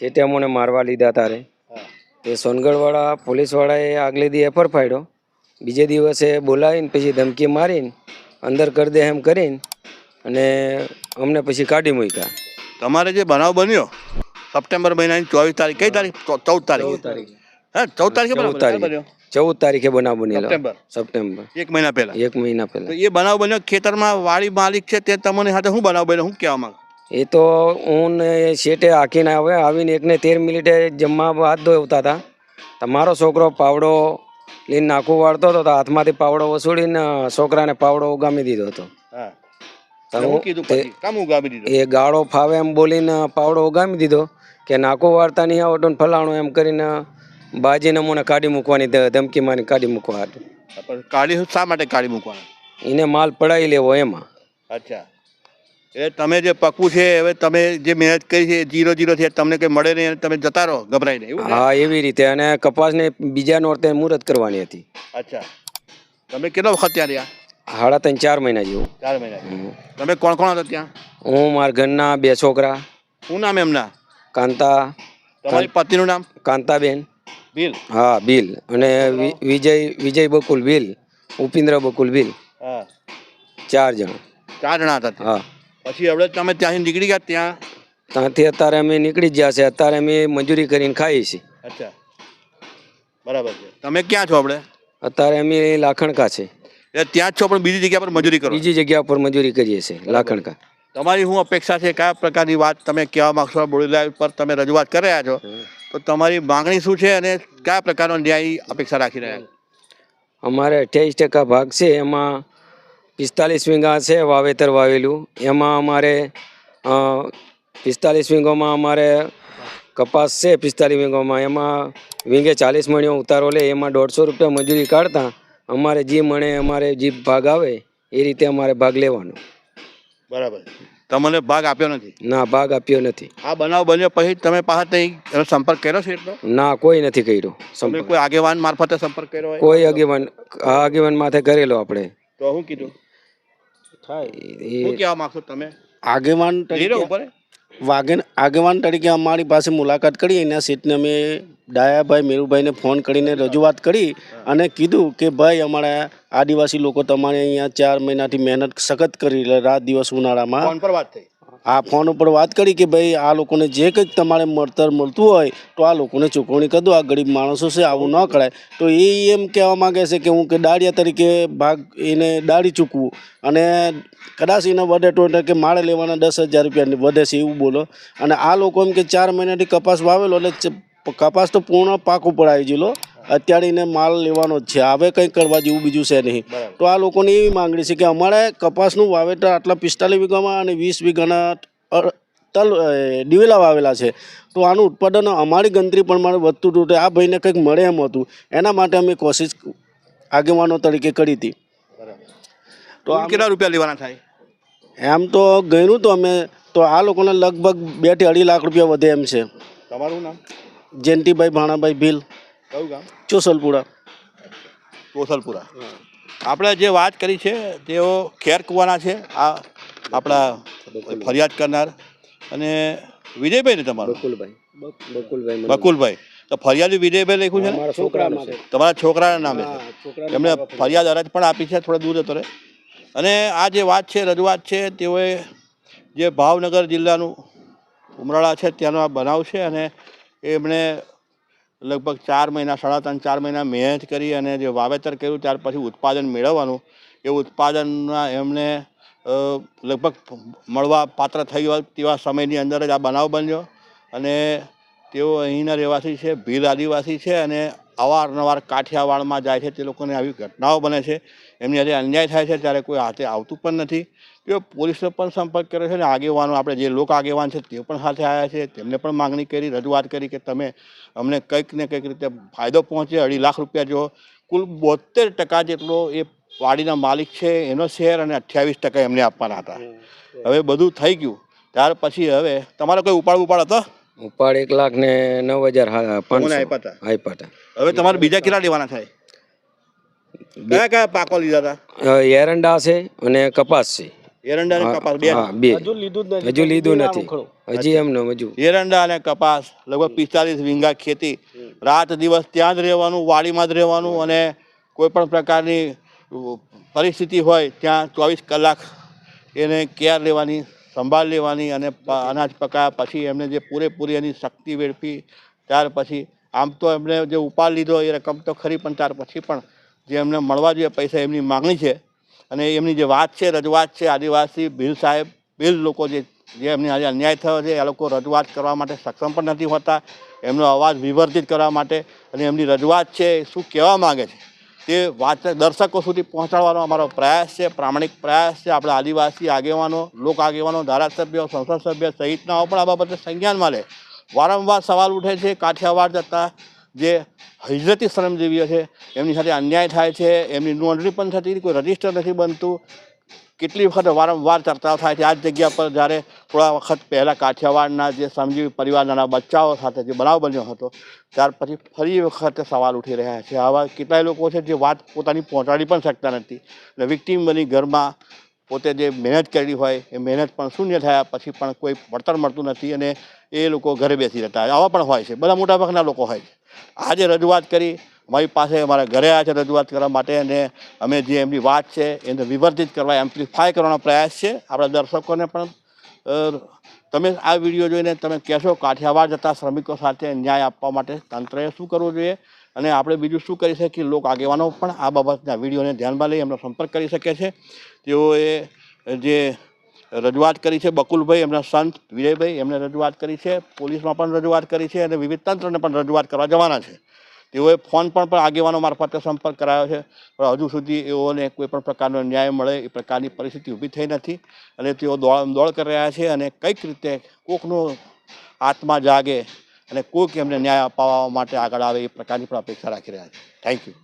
છેટે અમને મારવા લીધા તારે. એ સોનગઢવાળા પોલીસવાળાએ આગલે દી એફર ફાડ્યો. બીજે દિવસે બોલાવીને પછી ધમકી મારીને અંદર કરી દે એમ કરીને અને અમને પછી કાઢી મૂક્યા. તમારે જે બનાવ બન્યો સપ્ટેમ્બર મહિનાની ચોવીસ તારીખ કઈ તારીખ? ચૌદ તારીખ. હા ચૌદ તારીખે ચૌદ બનાવ બન્યો? ચૌદ તારીખે બનાવ બનેલો. સપ્ટેમ્બર. એક મહિના પહેલા. એક મહિના તો પહેલા એ બનાવ બન્યો ખેતરમાં વાડી માલિક છે તે તમને સાથે શું બનાવ બન્યો શું કહેવા માંગો? એ તો હું ને શેઠે હાકીને આવે આવીને એકને તેર મિનિટે જમવા હાથ ધોવતા હતા. તમારો છોકરો પાવડો લઈને નાખું વાળતો હતો તો હાથમાંથી પાવડો વસૂડીને છોકરાને પાવડો ઉગામી દીધો હતો. એ ગાળો ફાવે એમ બોલીને પાવડો ઉગામી દીધો કે નાખું વાળતા નહીં આવતો ને ફલાણું એમ કરીને બાજીને મને કાઢી મૂકવાની ધમકી મારી કાઢી મૂકવા હતું કાઢી શા માટે કાઢી મૂકવાના? એને માલ પડાવી લેવો એમાં. અચ્છા. એટલે તમે જે પકવું છે હવે તમે જે મહેનત કરી છે જીરો જીરો છે તમને કંઈ મળે નહીં તમે જતા રહો ગભરાઈને એવું હા એવી રીતે. અને કપાસને બીજા નોરતે મુહૂર્ત કરવાની હતી. અચ્છા. તમે કેટલો વખત ત્યાં રહ્યા? હાડા ત્રણ ચાર મહિના જેવું. ચાર મહિના તમે કોણ કોણ હતા ત્યાં? હું મારા ઘરના બે છોકરા. શું નામ એમના? કાંતા. તમારી પતિનું નામ? કાંતાબેન. બિલ. હા બિલ. અને વિજય વિજય બકુલ બિલ. ઉપેન્દ્ર બકુલ બિલ. હા. ચાર જણ. ચાર જણા હતા હા. પછી હવે તમે ત્યાંથી નીકળી ગયા ત્યાં? ત્યાંથી અત્યારે અમે નીકળી ગયા છે અત્યારે અમે મજૂરી કરીને ખાઈએ છીએ. અચ્છા. બરાબર છે. તમે ક્યાં છો આપણે? અત્યારે અમે લાખણકા છે એટલે ત્યાં જ છો પણ બીજી જગ્યા પર મજૂરી કરો. બીજી જગ્યા પર મજૂરી કરીએ છીએ લાખણકા. તમારી શું અપેક્ષા છે? કયા પ્રકારની વાત તમે કહેવા માંગશો? બોડીલા પર તમે રજૂઆત કરી રહ્યા છો. તો તમારી માંગણી શું છે અને કયા પ્રકારનો ન્યાય અપેક્ષા રાખી રહ્યા અમારે અઠ્યાવીસ ટકા ભાગ છે. એમાં પિસ્તાલીસ વીંગા છે વાવેતર વાવેલું. એમાં અમારે પિસ્તાલીસ વીંગોમાં અમારે કપાસ છે પિસ્તાલીસ વીંગોમાં. એમાં વીંગે ચાલીસ મણીઓ ઉતારો લે એમાં દોઢસો રૂપિયા મજૂરી કાઢતા. અમારે જે મણે અમારે જે ભાગ આવે એ રીતે અમારે ભાગ લેવાનો. બરાબર. તમને ભાગ આપ્યો નથી? ના ભાગ આપ્યો નથી. આ બનાવ બન્યો પછી તમે ત્યાં એનો સંપર્ક કર્યો છે એટલો? ના કોઈ નથી કર્યો સંપર્ક. કોઈ આગેવાન મારફતે સંપર્ક કર્યો કોઈ આગેવાન આ આગેવાન માથે કરેલો આપણે. તો શું કીધું? શું કહેવા તમે? આગેવાન તરીકે વાગેન આગેવાન તરીકે અમારી પાસે મુલાકાત કરી એના સીટને અમે ડાયાભાઈ મેરુભાઈને ફોન કરીને રજૂઆત કરી અને કીધું કે ભાઈ અમારા આદિવાસી લોકો તમારે અહીંયા ચાર મહિનાથી મહેનત સખત કરી રાત દિવસ ઉનાળામાં ફોન પર વાત થઈ. આ ફોન ઉપર વાત કરી કે ભાઈ, આ લોકોને જે કંઈક તમારે મળતર મળતું હોય, તો આ લોકોને ચૂકવણી કરી દો. આ ગરીબ માણસો છે, આવું ન કરાય. તો એ એમ કહેવા માંગે છે કે હું કે દાળિયા તરીકે ભાગ એને દાળી ચૂકવું. અને કદાચ એને વધે તો કે માળે લેવાના દસ હજાર રૂપિયાની વધે છે, એવું બોલો. અને આ લોકો એમ કે ચાર મહિનાથી કપાસ વાવેલો, એટલે કપાસ તો પૂર્ણ પાક ઉપર આવી ગયેલો. અત્યારે એને માલ લેવાનો જ છે. હવે કંઈ કરવા જેવું બીજું છે નહીં. તો આ લોકોની એવી માંગણી છે કે અમારે કપાસનું વાવેતર આટલા પિસ્તાલીસ વીઘામાં અને વીસ વીઘાના તલ દિવેલા વાવેલા છે. તો આનું ઉત્પાદન અમારી ગણતરી પ્રમાણે વધતું હતું આ ભાઈને કંઈક મળે એમ હતું. એના માટે અમે કોશિશ આગેવાનો તરીકે કરી હતી. તો કેટલા રૂપિયા લેવાના થાય? એમ તો ગયું તો અમે તો આ લોકોને લગભગ બેથી અઢી લાખ રૂપિયા વધે એમ છે. તમારું નામ? જયંતિભાઈ ભાણાભાઈ ભીલ. કયું ગામ? ચોસલપુરા. કોસલપુરા આપણે જે વાત કરી છે તેઓ ખેર કુવાના છે આ આપણા ફરિયાદ કરનાર અને વિજયભાઈ ને તમારો. બકુલભાઈ. બકુલભાઈ બકુલભાઈ. તો ફરિયાદ વિજયભાઈ લખ્યું છે ને? છોકરા તમારા છોકરાના નામે છે. એમણે ફરિયાદ અરજ પણ આપી છે થોડા દૂર હતો રે અને આ જે વાત છે રજૂઆત છે તેઓએ જે ભાવનગર જિલ્લાનું ઉમરાળા છે ત્યાંનો આ બનાવ છે અને એમણે લગભગ ચાર મહિના, સાડા ત્રણ, ચાર મહિના મહેનત કરી અને જે વાવેતર કર્યું, ત્યાર પછી ઉત્પાદન મેળવવાનું. એ ઉત્પાદનના એમને લગભગ મળવા પાત્ર થઈ હોય તેવા સમયની અંદર જ આ બનાવ બન્યો. અને તેઓ અહીંના રહેવાસી છે, ભીલ આદિવાસી છે અને અવારનવાર કાઠિયાવાડમાં જાય છે તે લોકોને આવી ઘટનાઓ બને છે. એમની આજે અન્યાય થાય છે ત્યારે કોઈ હાથે આવતું પણ નથી. તેઓ પોલીસનો પણ સંપર્ક કર્યો છે અને આગેવાનો આપણે જે લોક આગેવાન છે તે પણ સાથે આવ્યા છે. તેમને પણ માંગણી કરી રજૂઆત કરી કે તમે અમને કંઈક ને કંઈક રીતે ફાયદો પહોંચે. અઢી લાખ રૂપિયા જો કુલ બોતેર ટકા જેટલો એ વાડીના માલિક છે એનો શેર અને અઠ્યાવીસ ટકા એમને આપવાના હતા. હવે બધું થઈ ગયું. ત્યાર પછી હવે તમારો કોઈ ઉપાડ ઉપાડ હતો? ઉપાડ એક લાખ ને નવ હજાર પાંચસો આપ્યા હતા? આપ્યા હતા હવે તમારે બીજા કેટલા લેવાના થાય? કયા કયા પાકો લીધા હતા? એરંડા છે અને કપાસ છે. એરંડા અને કપાસ બે. બે. હજુ લીધું જ નથી. હજુ લીધું નથી. હજી એમને હજુ. એરંડા અને કપાસ લગભગ પિસ્તાલીસ વીંગા ખેતી. રાત દિવસ ત્યાં જ રહેવાનું વાડીમાં જ રહેવાનું અને કોઈ પણ પ્રકારની પરિસ્થિતિ હોય ત્યાં ચોવીસ કલાક એને કેર લેવાની સંભાળ લેવાની અને અનાજ પકાયા પછી એમને જે પૂરેપૂરી એની શક્તિ વેડફી, ત્યાર પછી આમ તો એમને જે ઉપાડ લીધો એ રકમ તો ખરી, પણ ત્યાર પછી પણ જે એમને મળવા જોઈએ પૈસા એમની માગણી છે. અને એમની જે વાત છે, રજૂઆત છે, આદિવાસી ભીલ સાહેબ ભીલ લોકો જે જે એમની આજે અન્યાય થયો છે, એ લોકો રજૂઆત કરવા માટે સક્ષમ પણ નથી હોતા. એમનો અવાજ વિવર્તિત કરવા માટે અને એમની રજૂઆત છે શું કહેવા માગે છે? તે વાત દર્શકો સુધી પહોંચાડવાનો અમારો પ્રયાસ છે, પ્રામાણિક પ્રયાસ છે, આપણા આદિવાસી આગેવાનો, લોક આગેવાનો, ધારાસભ્યો, સંસદ સભ્ય સહિતનાઓ પણ આ બાબતે સંજ્ઞાનમાં લે વારંવાર સવાલ ઉઠે છે, કાઠિયાવાડ જતા જે હિજરતી શ્રમજીવીઓ છે, એમની સાથે અન્યાય થાય છે, એમની નોંધણી પણ થતી કોઈ રજિસ્ટર નથી બનતું. કેટલી વખત વારંવાર ચર્ચાઓ થાય છે. આ જગ્યા પર જ્યારે થોડા વખત પહેલાં કાઠિયાવાડના જે શ્રમજીવી પરિવારના બચ્ચાઓ સાથે જે બનાવ બન્યો હતો, ત્યાર પછી ફરી વખત સવાલ ઉઠી રહ્યા છે. આવા કેટલાય લોકો છે જે વાત પોતાની પહોંચાડી પણ શકતા નથી. અને વિક્ટીમ બની ઘરમાં પોતે જે મહેનત કરેલી હોય, એ મહેનત પણ શૂન્ય થયા પછી પણ કોઈ વળતર મળતું નથી અને એ લોકો ઘરે બેસી રહેતા. આવા પણ હોય છે. બધા મોટાભાગના લોકો હોય છે. આજે રજૂઆત કરી અમારી પાસે અમારા ઘરે આ છે રજૂઆત કરવા માટે અને અમે જે એમની વાત છે એને વિવર્ધિત કરવા એમ્પ્લિફાય કરવાનો પ્રયાસ છે. આપણા દર્શકોને પણ તમે આ વીડિયો જોઈને તમે કહેશો કાઠિયાવાડ જતા શ્રમિકો સાથે ન્યાય આપવા માટે તંત્રએ શું કરવું જોઈએ? અને આપણે બીજું શું કરી શકીએ? લોક આગેવાનો પણ આ બાબતના વિડીયોને ધ્યાનમાં લઈ એમનો સંપર્ક કરી શકે છે. તેઓએ જે રજૂઆત કરી છે, બકુલભાઈ, એમના સંત વિજયભાઈ, એમને રજૂઆત કરી છે, પોલીસમાં પણ રજૂઆત કરી છે અને વિવિધ તંત્રને પણ રજૂઆત કરવા જવાના છે. તેઓએ ફોન પણ આગેવાનો મારફતે સંપર્ક કરાયો છે. પણ હજુ સુધી એઓને કોઈ પણ પ્રકારનો ન્યાય મળે એ પ્રકારની પરિસ્થિતિ ઊભી થઈ નથી અને તેઓ દોડ દોડ કરી રહ્યા છે અને કંઈક રીતે કોકનો આત્મા જાગે અને કોઈક એમને ન્યાય અપાવવા માટે આગળ આવે એ પ્રકારની પણ અપેક્ષા રાખી રહ્યા છે. Thank you